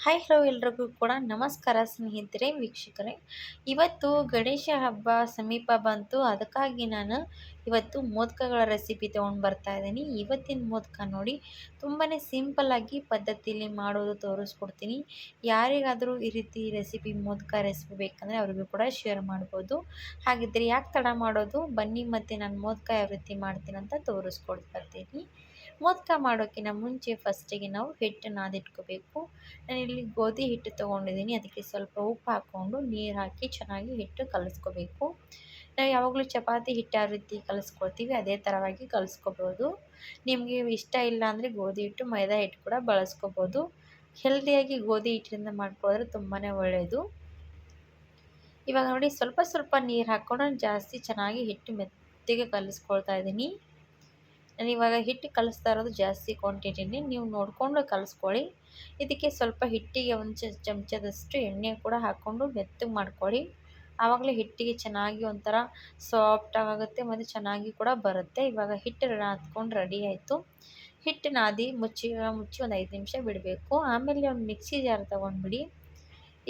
Hi hello ಎಲ್ರಿಗೂ ಕೂಡ ನಮಸ್ಕಾರ ಸ್ನೇಹಿತರೆ, ವೀಕ್ಷಕರೇ. ಇವತ್ತು ಗಣೇಶ ಹಬ್ಬ ಸಮೀಪ ಬಂತು. ಅದಕ್ಕಾಗಿ ನಾನು ಇವತ್ತು ಮೋದಕಗಳ ರೆಸಿಪಿ ತೊಗೊಂಡು ಬರ್ತಾ ಇದ್ದೀನಿ. ಇವತ್ತಿನ ಮೋದಕ ನೋಡಿ ತುಂಬಾ ಸಿಂಪಲ್ಲಾಗಿ ಪದ್ಧತಿಯಲ್ಲಿ ಮಾಡೋದು ತೋರಿಸ್ಕೊಡ್ತೀನಿ. ಯಾರಿಗಾದರೂ ಈ ರೀತಿ ರೆಸಿಪಿ ಮೋದಕ ರೆಸಿಪಿ ಬೇಕಂದರೆ ಅವ್ರಿಗೂ ಕೂಡ ಶೇರ್ ಮಾಡ್ಬೋದು. ಹಾಗಿದ್ರೆ ಯಾಕೆ ತಡ ಮಾಡೋದು? ಬನ್ನಿ ಮತ್ತು ನಾನು ಮೋದಕ ಯಾವ ರೀತಿ ಮಾಡ್ತೀನಿ ಅಂತ ತೋರಿಸ್ಕೊಡ್ತಾ ಇರ್ತೀನಿ ಮೋದಕ ಮಾಡೋಕ್ಕಿಂತ ಮುಂಚೆ ಫಸ್ಟಿಗೆ ನಾವು ಹಿಟ್ಟು ನಾದಿಟ್ಕೋಬೇಕು. ಇಲ್ಲಿ ಗೋಧಿ ಹಿಟ್ಟು ತೊಗೊಂಡಿದ್ದೀನಿ ಅದಕ್ಕೆ ಸ್ವಲ್ಪ ಉಪ್ಪು ಹಾಕ್ಕೊಂಡು ನೀರು ಹಾಕಿ ಚೆನ್ನಾಗಿ ಹಿಟ್ಟು ಕಲಸ್ಕೋಬೇಕು. ನಾವು ಯಾವಾಗಲೂ ಚಪಾತಿ ಹಿಟ್ಟು ಯಾವ ರೀತಿ ಕಲಿಸ್ಕೊಳ್ತೀವಿ, ಅದೇ ಥರವಾಗಿ ಕಲಿಸ್ಕೋಬೋದು. ನಿಮಗೆ ಇಷ್ಟ ಇಲ್ಲ ಅಂದರೆ ಗೋಧಿ ಹಿಟ್ಟು, ಮೈದಾ ಹಿಟ್ಟು ಕೂಡ ಬಳಸ್ಕೋಬೋದು. ಹೆಲ್ದಿಯಾಗಿ ಗೋಧಿ ಹಿಟ್ಟಿನಿಂದ ಮಾಡ್ಕೊಳ್ಳೋದ್ರೆ ತುಂಬಾ ಒಳ್ಳೆಯದು ಇವಾಗ ನೋಡಿ ಸ್ವಲ್ಪ ಸ್ವಲ್ಪ ನೀರು ಹಾಕ್ಕೊಂಡು ಜಾಸ್ತಿ ಚೆನ್ನಾಗಿ ಹಿಟ್ಟು ಮೆತ್ತಿಗೆ ಕಲಿಸ್ಕೊಳ್ತಾ ಇದ್ದೀನಿ ನಾನು ಇವಾಗ ಹಿಟ್ಟು ಕಲಿಸ್ತಾ ಇರೋದು ಜಾಸ್ತಿ ಕ್ವಾಂಟಿಟಿನಿ ನೀವು ನೋಡಿಕೊಂಡು ಕಲಿಸ್ಕೊಳ್ಳಿ. ಇದಕ್ಕೆ ಸ್ವಲ್ಪ ಹಿಟ್ಟಿಗೆ ಒಂದು ಚಮಚದಷ್ಟು ಎಣ್ಣೆ ಕೂಡ ಹಾಕ್ಕೊಂಡು ಮೆತ್ತಗೆ ಮಾಡ್ಕೊಳ್ಳಿ. ಆವಾಗಲೇ ಹಿಟ್ಟಿಗೆ ಚೆನ್ನಾಗಿ ಒಂಥರ ಸಾಫ್ಟ್ ಆಗುತ್ತೆ, ಮತ್ತು ಚೆನ್ನಾಗಿ ಕೂಡ ಬರುತ್ತೆ. ಇವಾಗ ಹಿಟ್ಟು ಹತ್ಕೊಂಡು ರೆಡಿ ಆಯಿತು. ಹಿಟ್ಟು ನಾದಿ ಮುಚ್ಚಿ ಮುಚ್ಚಿ ಒಂದು ಐದು ನಿಮಿಷ ಬಿಡಬೇಕು. ಆಮೇಲೆ ಒಂದು ಮಿಕ್ಸಿ ಜಾರ್ ತೊಗೊಂಡ್ಬಿಡಿ.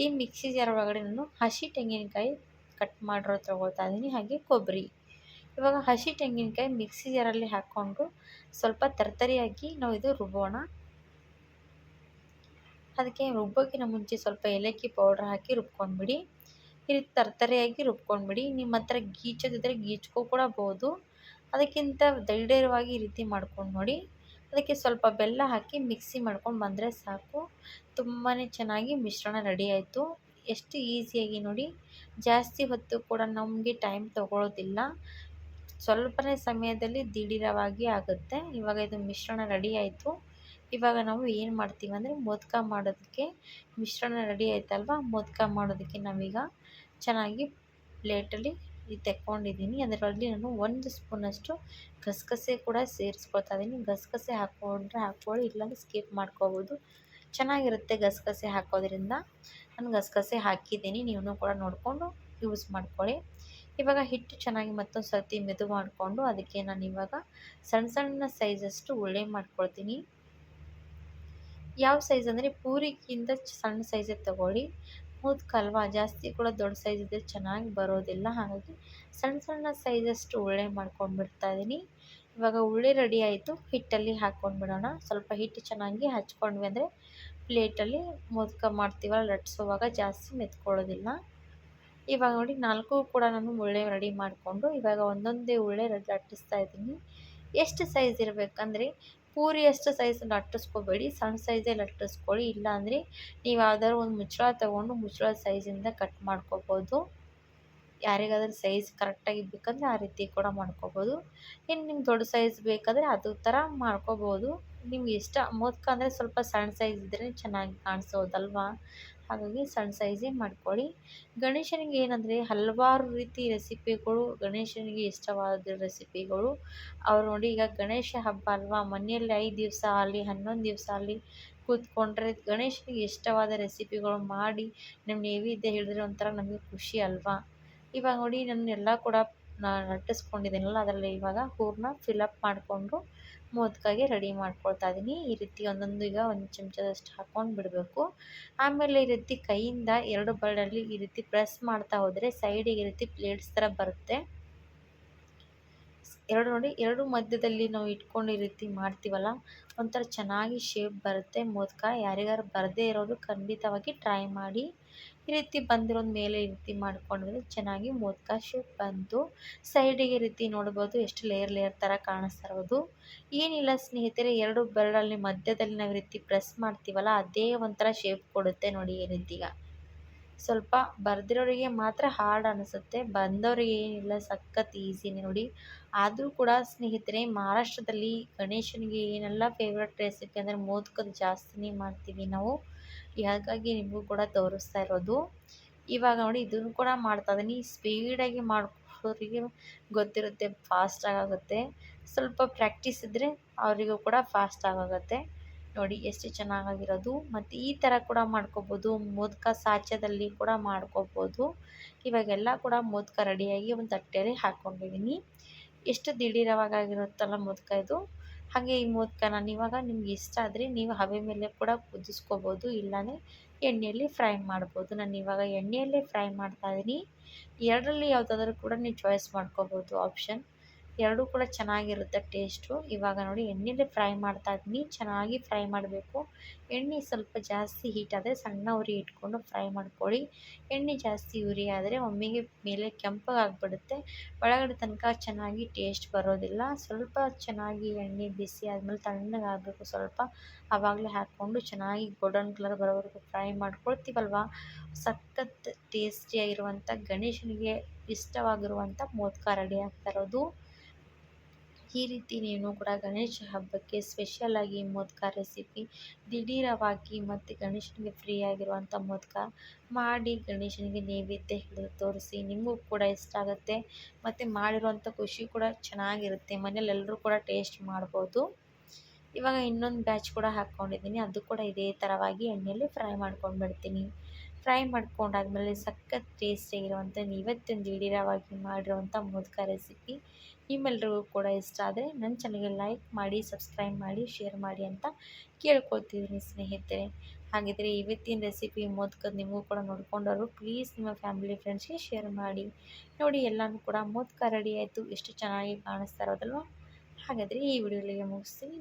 ಈ ಮಿಕ್ಸಿ ಜಾರ್ ಒಳಗಡೆ ನಾನು ಹಸಿ ತೆಂಗಿನಕಾಯಿ ಕಟ್ ಮಾಡಿರೋ ತೊಗೊಳ್ತಾ ಇದ್ದೀನಿ, ಹಾಗೆ ಕೊಬ್ಬರಿ ಇವಾಗ ಹಸಿ ತೆಂಗಿನಕಾಯಿ ಮಿಕ್ಸಿ ಜಾರಲ್ಲಿ ಹಾಕ್ಕೊಂಡು ಸ್ವಲ್ಪ ತರ್ತರಿಯಾಗಿ ನಾವು ಇದು ರುಬ್ಬೋಣ. ಅದಕ್ಕೆ ರುಬ್ಬೋಕ್ಕಿಂತ ಮುಂಚೆ ಸ್ವಲ್ಪ ಏಲಕ್ಕಿ ಪೌಡ್ರ್ ಹಾಕಿ ರುಬ್ಕೊಂಡ್ಬಿಡಿ. ಈ ರೀತಿ ತರ್ತರಿಯಾಗಿ ರುಬ್ಕೊಂಡ್ಬಿಡಿ. ನಿಮ್ಮ ಹತ್ರ ಗೀಚೋದಿದ್ರೆ ಗೀಚ್ಕೋ ಕೂಡ ಬೋದು ಅದಕ್ಕಿಂತ ದೈಢೇರವಾಗಿ ಈ ರೀತಿ ಮಾಡ್ಕೊಂಡು ನೋಡಿ. ಅದಕ್ಕೆ ಸ್ವಲ್ಪ ಬೆಲ್ಲ ಹಾಕಿ ಮಿಕ್ಸಿ ಮಾಡ್ಕೊಂಡು ಬಂದರೆ ಸಾಕು. ತುಂಬಾ ಚೆನ್ನಾಗಿ ಮಿಶ್ರಣ ರೆಡಿ ಆಯಿತು. ಎಷ್ಟು ಈಸಿಯಾಗಿ ನೋಡಿ. ಜಾಸ್ತಿ ಹೊತ್ತು ಕೂಡ ನಮಗೆ ಟೈಮ್ ತೊಗೊಳ್ಳೋದಿಲ್ಲ ಸ್ವಲ್ಪನೇ ಸಮಯದಲ್ಲಿ ದಿಢೀರವಾಗಿ ಆಗುತ್ತೆ. ಇವಾಗ ಇದು ಮಿಶ್ರಣ ರೆಡಿ ಆಯಿತು. ಇವಾಗ ನಾವು ಏನು ಮಾಡ್ತೀವಿ ಅಂದರೆ ಮೋದಕ ಮಾಡೋದಕ್ಕೆ ಮಿಶ್ರಣ ರೆಡಿ ಆಯ್ತಲ್ವ? ಮೋದಕ ಮಾಡೋದಕ್ಕೆ ನಾವೀಗ ಚೆನ್ನಾಗಿ ಪ್ಲೇಟಲ್ಲಿ ತೆಕ್ಕೊಂಡಿದ್ದೀನಿ ಅದರಲ್ಲಿ ನಾನು ಒಂದು ಸ್ಪೂನಷ್ಟು ಗಸಗಸೆ ಕೂಡ ಸೇರಿಸ್ಕೊಳ್ತಾ ಇದ್ದೀನಿ ಗಸಗಸೆ ಹಾಕ್ಕೊಂಡ್ರೆ ಹಾಕ್ಕೊಳ್ಳಿ, ಇಲ್ಲಾಂದರೆ ಸ್ಕಿಪ್ ಮಾಡ್ಕೋಬೋದು. ಚೆನ್ನಾಗಿರುತ್ತೆ ಗಸಗಸೆ ಹಾಕೋದ್ರಿಂದ. ನಾನು ಗಸಗಸೆ ಹಾಕಿದ್ದೀನಿ ನೀವು ಕೂಡ ನೋಡಿಕೊಂಡು ಯೂಸ್ ಮಾಡ್ಕೊಳ್ಳಿ. ಇವಾಗ ಹಿಟ್ಟು ಚೆನ್ನಾಗಿ ಮತ್ತೊಂದು ಸರ್ತಿ ಮೆದು ಮಾಡಿಕೊಂಡು ಅದಕ್ಕೆ ನಾನು ಇವಾಗ ಸಣ್ಣ ಸಣ್ಣ ಸೈಜಷ್ಟು ಉಳ್ಳೆ ಮಾಡ್ಕೊಳ್ತೀನಿ. ಯಾವ ಸೈಜ್ ಅಂದರೆ ಪೂರಿಗಿಂತ ಸಣ್ಣ ಸೈಜೇ ತಗೊಳ್ಳಿ. ಮೂದಕ ಅಲ್ವಾ ಜಾಸ್ತಿ ಕೂಡ ದೊಡ್ಡ ಸೈಜ್ ಇದ್ರೆ ಚೆನ್ನಾಗಿ ಬರೋದಿಲ್ಲ. ಹಾಗಾಗಿ ಸಣ್ಣ ಸಣ್ಣ ಸೈಜಷ್ಟು ಉಳ್ಳೆ ಮಾಡ್ಕೊಂಡ್ಬಿಡ್ತಾ ಇದ್ದೀನಿ ಇವಾಗ ಉಳ್ಳೆ ರೆಡಿ ಆಯಿತು. ಹಿಟ್ಟಲ್ಲಿ ಹಾಕ್ಕೊಂಡು ಬಿಡೋಣ. ಸ್ವಲ್ಪ ಹಿಟ್ಟು ಚೆನ್ನಾಗಿ ಹಚ್ಕೊಂಡ್ವಿ ಅಂದರೆ ಪ್ಲೇಟಲ್ಲಿ ಮೋದಕ ಮಾಡ್ತೀವಲ್ಲ, ಲಟ್ಸೋವಾಗ ಜಾಸ್ತಿ ಮೆತ್ಕೊಳ್ಳೋದಿಲ್ಲ. ಇವಾಗ ನೋಡಿ ನಾಲ್ಕು ಕೂಡ ನಾನು ಉಳ್ಳೆ ರೆಡಿ ಮಾಡಿಕೊಂಡು ಇವಾಗ ಒಂದೊಂದೇ ಉಳ್ಳೆ ಲಟ್ಟಿಸ್ತಾ ಇದ್ದೀನಿ. ಎಷ್ಟು ಸೈಜ್ ಇರಬೇಕಂದ್ರೆ ಪೂರಿ ಅಷ್ಟು ಸೈಜ್ ಲಟ್ಟಿಸ್ಕೋಬೇಡಿ ಸಣ್ಣ ಸೈಜೇ ಲಟ್ಟಿಸ್ಕೊಳ್ಳಿ ಇಲ್ಲಾಂದರೆ ನೀವು ಯಾವ್ದಾದ್ರು ಒಂದು ಮುಚ್ಚಳ ತೊಗೊಂಡು ಮುಚ್ಚಳ ಸೈಜಿಂದ ಕಟ್ ಮಾಡ್ಕೋಬೋದು. ಯಾರಿಗಾದ್ರೂ ಸೈಜ್ ಕರೆಕ್ಟಾಗಿ ಬೇಕಂದರೆ ಆ ರೀತಿ ಕೂಡ ಮಾಡ್ಕೋಬೋದು. ಇನ್ನು ನಿಮ್ಗೆ ದೊಡ್ಡ ಸೈಜ್ ಬೇಕಾದರೆ ಅದು ಥರ ಮಾಡ್ಕೋಬೋದು. ನಿಮ್ಗೆ ಇಷ್ಟ ಮೋದಕ ಅಂದರೆ ಸ್ವಲ್ಪ ಸಣ್ಣ ಸೈಜ್ ಇದ್ದರೆ ಚೆನ್ನಾಗಿ ಕಾಣಿಸೋದಲ್ವಾ? ಹಾಗಾಗಿ ಸಣ್ಣ ಸೈಜೇ ಮಾಡ್ಕೊಳ್ಳಿ. ಗಣೇಶನಿಗೆ ಏನಂದರೆ ಹಲವಾರು ರೀತಿ ರೆಸಿಪಿಗಳು ಗಣೇಶನಿಗೆ ಇಷ್ಟವಾದ ರೆಸಿಪಿಗಳು ಅವ್ರು ನೋಡಿ ಈಗ ಗಣೇಶ ಹಬ್ಬ ಅಲ್ವಾ? ಮನೆಯಲ್ಲಿ ಐದು ದಿವಸ ಆಗಲಿ ಹನ್ನೊಂದು ದಿವಸ ಆಗಲಿ ಕೂತ್ಕೊಂಡ್ರೆ ಗಣೇಶನಿಗೆ ಇಷ್ಟವಾದ ರೆಸಿಪಿಗಳು ಮಾಡಿ ನಮ್ಮ ನೈವೇದ್ಯ ಹೇಳಿದ್ರೆ ಒಂಥರ ನಮಗೆ ಖುಷಿ ಅಲ್ವಾ? ಇವಾಗ ನೋಡಿ ನಾನು ಎಲ್ಲ ಕೂಡ ನಾನು ಅಂಟಿಸ್ಕೊಂಡಿದ್ದೀನಲ್ಲ, ಅದರಲ್ಲಿ ಇವಾಗ ಹೂರನ್ನ ಫಿಲಪ್ ಮಾಡಿಕೊಂಡು ಮೋದಕಾಗೆ ರೆಡಿ ಮಾಡ್ಕೊಳ್ತಾ ಇದ್ದೀನಿ ಈ ರೀತಿ ಒಂದೊಂದು ಈಗ ಒಂದು ಚಮಚದಷ್ಟು ಹಾಕ್ಕೊಂಡು ಬಿಡಬೇಕು. ಆಮೇಲೆ ಈ ರೀತಿ ಕೈಯಿಂದ ಎರಡು ಬಳ್ಳಿ ಈ ರೀತಿ ಪ್ರೆಸ್ ಮಾಡ್ತಾ ಹೋದರೆ ಸೈಡಿಗೆ ಈ ರೀತಿ ಪ್ಲೇಟ್ಸ್ ಥರ ಬರುತ್ತೆ. ಎರಡು ನೋಡಿ, ಎರಡು ಮಧ್ಯದಲ್ಲಿ ನಾವು ಇಟ್ಕೊಂಡು ಈ ರೀತಿ ಮಾಡ್ತೀವಲ್ಲ, ಒಂಥರ ಚೆನ್ನಾಗಿ ಶೇಪ್ ಬರುತ್ತೆ. ಮೋದಕ ಯಾರಿಗಾರು ಬರದೇ ಇರೋದು ಖಂಡಿತವಾಗಿ ಟ್ರೈ ಮಾಡಿ ಈ ರೀತಿ ಬಂದಿರೋದು ಮೇಲೆ ಈ ರೀತಿ ಮಾಡ್ಕೊಂಡ್ರೆ ಚೆನ್ನಾಗಿ ಮೋದಕ ಶೇಪ್ ಬಂತು ಸೈಡಿಗೆ ರೀತಿ ನೋಡ್ಬೋದು, ಎಷ್ಟು ಲೇಯರ್ ಲೇಯರ್ ಥರ ಕಾಣಿಸ್ತಾ ಇರೋದು. ಏನಿಲ್ಲ ಸ್ನೇಹಿತರೆ, ಎರಡು ಬೆರಳಲ್ಲಿ ಮಧ್ಯದಲ್ಲಿ ನಾವು ಈ ರೀತಿ ಪ್ರೆಸ್ ಮಾಡ್ತೀವಲ್ಲ, ಅದೇ ಒಂಥರ ಶೇಪ್ ಕೊಡುತ್ತೆ ನೋಡಿ ಈ ರೀತಿಗ ಸ್ವಲ್ಪ ಬರ್ದಿರೋರಿಗೆ ಮಾತ್ರ ಹಾರ್ಡ್ ಅನಿಸುತ್ತೆ. ಬಂದವರಿಗೆ ಏನಿಲ್ಲ ಸಖತ್ ಈಸಿನೇ ನೋಡಿ. ಆದರೂ ಕೂಡ ಸ್ನೇಹಿತರೆ, ಮಹಾರಾಷ್ಟ್ರದಲ್ಲಿ ಗಣೇಶನಿಗೆ ಏನೆಲ್ಲ ಫೇವ್ರೆಟ್ ರೆಸಿಪಿ ಅಂದರೆ ಮೋದಕದ ಜಾಸ್ತಿನೇ ಮಾಡ್ತೀವಿ ನಾವು. ಹಾಗಾಗಿ ನಿಮಗೂ ಕೂಡ ತೋರಿಸ್ತಾ ಇರೋದು. ಇವಾಗ ನೋಡಿ ಇದನ್ನು ಕೂಡ ಮಾಡ್ತಾ ಇದ್ದೀನಿ. ಸ್ಪೀಡಾಗಿ ಮಾಡೋರಿಗೆ ಗೊತ್ತಿರುತ್ತೆ ಫಾಸ್ಟಾಗಿ ಆಗುತ್ತೆ. ಸ್ವಲ್ಪ ಪ್ರಾಕ್ಟೀಸ್ ಇದ್ದರೆ ಅವರಿಗೂ ಕೂಡ ಫಾಸ್ಟ್ ಆಗೋಗುತ್ತೆ ನೋಡಿ ಎಷ್ಟು ಚೆನ್ನಾಗಿರೋದು ಮತ್ತು ಈ ಥರ ಕೂಡ ಮಾಡ್ಕೋಬೋದು. ಮೋದಕ ಸಾಚದಲ್ಲಿ ಕೂಡ ಮಾಡ್ಕೋಬೋದು. ಇವಾಗೆಲ್ಲ ಕೂಡ ಮೋದಕ ರೆಡಿಯಾಗಿ ಒಂದು ತಟ್ಟೆಯಲ್ಲಿ ಹಾಕ್ಕೊಂಡಿದ್ದೀನಿ ಎಷ್ಟು ದಿಢೀರವಾಗಿರುತ್ತಲ್ಲ ಮೋದಕ ಇದು. ಹಾಗೆ ಈ ಮೋದಕನ ಇವಾಗ ನಿಮ್ಗೆ ಇಷ್ಟ ಆದರೆ ನೀವು ಹಬೆ ಮೇಲೆ ಕೂಡ ಕುದಿಸ್ಕೋಬೋದು. ಇಲ್ಲಾಂದರೆ ಎಣ್ಣೆಯಲ್ಲಿ ಫ್ರೈ ಮಾಡ್ಬೋದು. ನಾನು ಇವಾಗ ಎಣ್ಣೆಯಲ್ಲೇ ಫ್ರೈ ಮಾಡ್ತಾ ಇದ್ದೀನಿ ಎರಡರಲ್ಲಿ ಯಾವುದಾದ್ರೂ ಕೂಡ ನೀವು ಚಾಯ್ಸ್ ಮಾಡ್ಕೋಬೋದು ಆಪ್ಷನ್ ಎರಡೂ ಕೂಡ ಚೆನ್ನಾಗಿರುತ್ತೆ ಟೇಸ್ಟು. ಇವಾಗ ನೋಡಿ ಎಣ್ಣೆಲಿ ಫ್ರೈ ಮಾಡ್ತಾ ಇದ್ದೀನಿ. ಚೆನ್ನಾಗಿ ಫ್ರೈ ಮಾಡಬೇಕು. ಎಣ್ಣೆ ಸ್ವಲ್ಪ ಜಾಸ್ತಿ ಹೀಟ್ ಆದರೆ ಸಣ್ಣ ಉರಿ ಇಟ್ಕೊಂಡು ಫ್ರೈ ಮಾಡ್ಕೊಳ್ಳಿ. ಎಣ್ಣೆ ಜಾಸ್ತಿ ಉರಿ ಆದರೆ ಒಮ್ಮೆಗೆ ಮೇಲೆ ಕೆಂಪಗಾಗ್ಬಿಡುತ್ತೆ ಒಳಗಡೆ ತನಕ ಚೆನ್ನಾಗಿ ಟೇಸ್ಟ್ ಬರೋದಿಲ್ಲ. ಸ್ವಲ್ಪ ಚೆನ್ನಾಗಿ ಎಣ್ಣೆ ಬಿಸಿ ಆದಮೇಲೆ ತಣ್ಣಗಾಗಬೇಕು ಸ್ವಲ್ಪ. ಆವಾಗಲೇ ಹಾಕ್ಕೊಂಡು ಚೆನ್ನಾಗಿ ಗೋಲ್ಡನ್ ಕಲರ್ ಬರೋವರೆಗೂ ಫ್ರೈ ಮಾಡ್ಕೊಳ್ತೀವಲ್ವ? ಸಖತ್ ಟೇಸ್ಟಿಯಾಗಿರುವಂಥ ಗಣೇಶನಿಗೆ ಇಷ್ಟವಾಗಿರುವಂಥ ಮೋದಕ ರೆಡಿ ಆಗ್ತಾ ಇರೋದು. ಈ ರೀತಿ ನೀನು ಕೂಡ ಗಣೇಶ ಹಬ್ಬಕ್ಕೆ ಸ್ಪೆಷಲಾಗಿ ಮೋದಕ ರೆಸಿಪಿ ದಿಢೀರವಾಗಿ ಮತ್ತು ಗಣೇಶನಿಗೆ ಫ್ರೀ ಆಗಿರುವಂಥ ಮೋದಕ ಮಾಡಿ ಗಣೇಶನಿಗೆ ನೈವೇದ್ಯ ಹಿಡಿದು ತೋರಿಸಿ ನಿಮಗೂ ಕೂಡ ಇಷ್ಟ ಆಗುತ್ತೆ. ಮತ್ತು ಮಾಡಿರುವಂಥ ಖುಷಿ ಕೂಡ ಚೆನ್ನಾಗಿರುತ್ತೆ. ಮನೇಲಿ ಎಲ್ಲರೂ ಕೂಡ ಟೇಸ್ಟ್ ಮಾಡ್ಬೋದು. ಇವಾಗ ಇನ್ನೊಂದು ಬ್ಯಾಚ್ ಕೂಡ ಹಾಕ್ಕೊಂಡಿದ್ದೀನಿ ಅದು ಕೂಡ ಇದೇ ಥರವಾಗಿ ಎಣ್ಣೆಯಲ್ಲಿ ಫ್ರೈ ಮಾಡ್ಕೊಂಡು ಬಿಡ್ತೀನಿ. ಫ್ರೈ ಮಾಡ್ಕೊಂಡಾದ್ಮೇಲೆ ಸಖತ್ ಟೇಸ್ಟಿಯಾಗಿರುವಂಥ ಇವತ್ತಿನ ದಿಢೀರವಾಗಿ ಮಾಡಿರುವಂಥ ಮೋದಕ ರೆಸಿಪಿ ನಿಮ್ಮೆಲ್ರಿಗೂ ಕೂಡ ಇಷ್ಟ ಆದರೆ ನನ್ನ ಚಾನಲ್ಗೆ ಲೈಕ್ ಮಾಡಿ ಸಬ್ಸ್ಕ್ರೈಬ್ ಮಾಡಿ ಶೇರ್ ಮಾಡಿ ಅಂತ ಕೇಳ್ಕೊಳ್ತಿದ್ದೀನಿ ಸ್ನೇಹಿತರೆ. ಹಾಗಿದ್ರೆ ಇವತ್ತಿನ ರೆಸಿಪಿ ಮೋದಕದ ನಿಮಗೂ ಕೂಡ ನೋಡ್ಕೊಂಡವರು ಪ್ಲೀಸ್ ನಿಮ್ಮ ಫ್ಯಾಮಿಲಿ ಫ್ರೆಂಡ್ಸ್ಗೆ ಶೇರ್ ಮಾಡಿ. ನೋಡಿ, ಎಲ್ಲನೂ ಕೂಡ ಮೋದಕ ರೆಡಿ ಆಯಿತು. ಎಷ್ಟು ಚೆನ್ನಾಗಿ ಕಾಣಿಸ್ತಾ ಇರೋದಲ್ವ? ಹಾಗಾದರೆ ಈ ವಿಡಿಯೋಲಿಗೆ ಮುಗಿಸ್ತೀನಿ.